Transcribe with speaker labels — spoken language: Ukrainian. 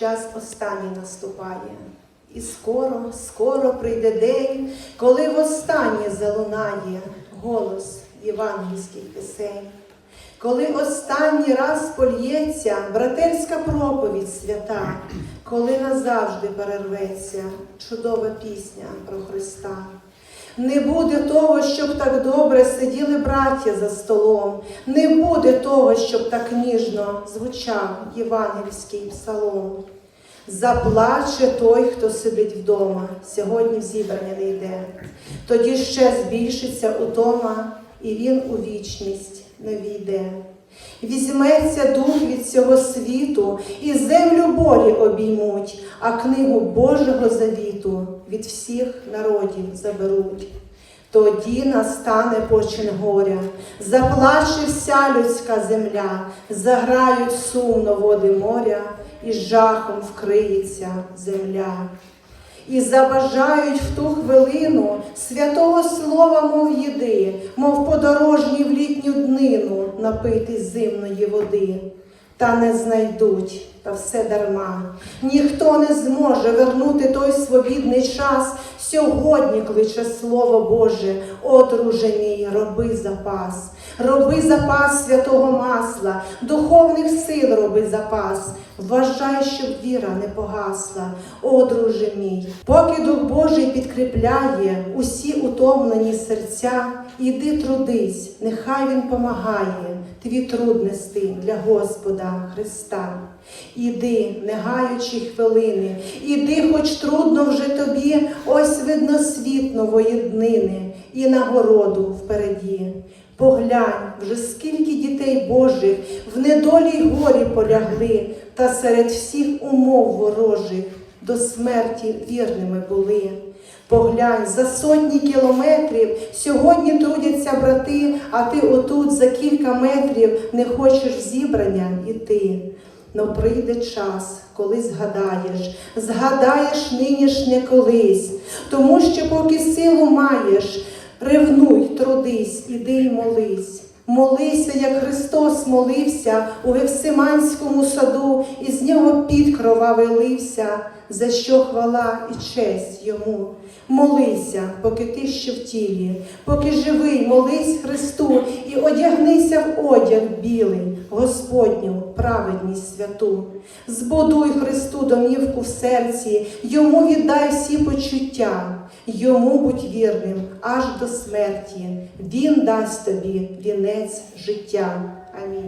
Speaker 1: час останній наступає. І скоро, скоро прийде день, коли востаннє залунає голос євангельських пісень. Коли останній раз польється братерська проповідь свята, коли назавжди перерветься чудова пісня про Христа. Не буде того, щоб так добре сиділи браття за столом, не буде того, щоб так ніжно звучав євангельський псалом. Заплаче той, хто сидить вдома, сьогодні в зібрання не йде. Тоді ще збільшиться утома, і він у вічність не війде. Візьметься дух від цього світу, і землю болі обіймуть, а книгу Божого завіту від всіх народів заберуть. Тоді настане почин горя, заплаче вся людська земля, заграють сумно води моря, і жахом вкриється земля. І забажають в ту хвилину святого слова, мов їди, мов подорожні в літню днину напитись зимної води. Та не знайдуть, та все дарма. Ніхто не зможе вернути той свобідний час. Сьогодні кличе Слово Боже, о, мій, роби запас, роби запас святого масла, духовних сил роби запас. Вважай, щоб віра не погасла, друже мій, поки Дух Божий підкріпляє усі утомлені серця, іди трудись, нехай Він помагає твій труд нести для Господа Христа. Іди, не гаючи хвилини, іди, хоч трудно вже тобі, ось видно світ нової днини і нагороду впереді. Поглянь, вже скільки дітей Божих в недолі й горі полягли, та серед всіх умов ворожих до смерті вірними були. Поглянь, за сотні кілометрів сьогодні трудяться брати, а ти отут за кілька метрів не хочеш зібрання іти. Но прийде час, коли згадаєш, згадаєш нинішнє колись, тому що поки силу маєш, ревнуй, трудись, іди й молись. Молися, як Христос молився у Гевсиманському саду, і з нього під кровавий лився, за що хвала і честь йому. Молися, поки ти ще в тілі, поки живий, молись Христу і в одяг білий, Господню праведність святу. Збудуй Христу домівку в серці, йому віддай всі почуття, йому будь вірним аж до смерті. Він дасть тобі вінець життя. Амінь.